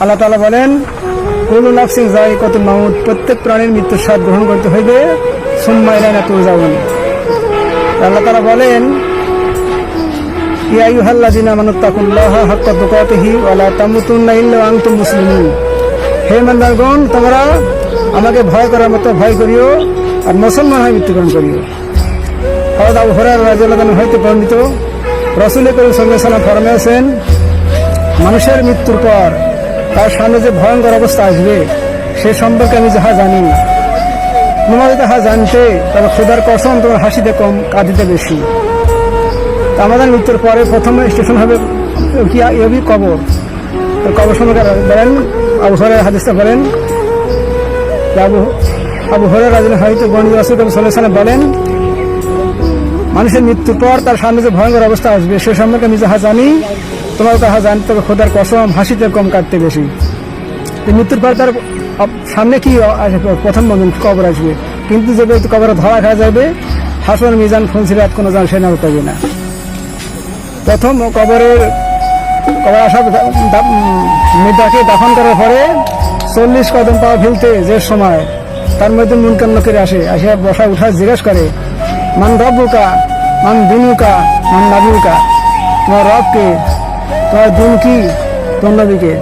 আল্লাহ তালা বলেন কোন নাফসিং যাই কত মাউত, প্রত্যেক প্রাণীর মৃত্যুর স্বাদ গ্রহণ করতে হইবে সোম্মাইরানা তো যাবেন আল্লাহ তালা বলেন ইল্লা হে ইমানদারগণ তোমরা আমাকে ভয় করার মতো ভয় করিও আর মুসলমান হয়ে মৃত্যুবরণ করিও। হযরত আবু রাদিয়াল্লাহু আনহু হইতে বর্ণিত, রাসূল সাল্লাল্লাহু আলাইহি ওয়াসাল্লাম মানুষের মৃত্যুর পর তার সামনে যে ভয়ঙ্কর অবস্থা আসবে, সে সম্পর্কে আমি যাহা জানি তোমরা তাহা জানতে তবে খোদার কসম তোমার হাসিতে কম, কাঁদিতে বেশি। আমাদের মৃত্যুর পরে প্রথমে স্টেশন হবে, কি এবি কবর। কবর সম্পর্কে বলেন, আবু হরের হাদিসটা বলেন। আবু আবু হরের রাজন হয়তো গণিত রাসুল সাল্লাহ বলেন, মানুষের মৃত্যুর পর তার সামনে যে ভয়ঙ্কর অবস্থা আসবে, সে সম্পর্কে আমি যাহা জানি তোমার কথা জানতে হবে, খোদার কসম, হাসিতে কম কাটতে বেশি। মৃত্যুর পর তার সামনে কি প্রথম বন্ধন কবর আসবে। কিন্তু যে ব্যক্তি কবরে ধরা খাওয়া যাবে, হাসন, মিজান ফুলসিরাত কোনো জান সে নাও পাবে না। প্রথম কবরের কবর আসা মৃদাকে দাফন করার পরে চল্লিশ কদম পাওয়া ফেলতে যে সময়, তার মধ্যে মুনকান লোকের আসে আসে বসা উঠা জিজ্ঞেস করে, মান রব্বুকা, মান দিনুকা, মান নাবিউকা? তোমার রব কে তোমার দিন কি? তোমরা নবীকে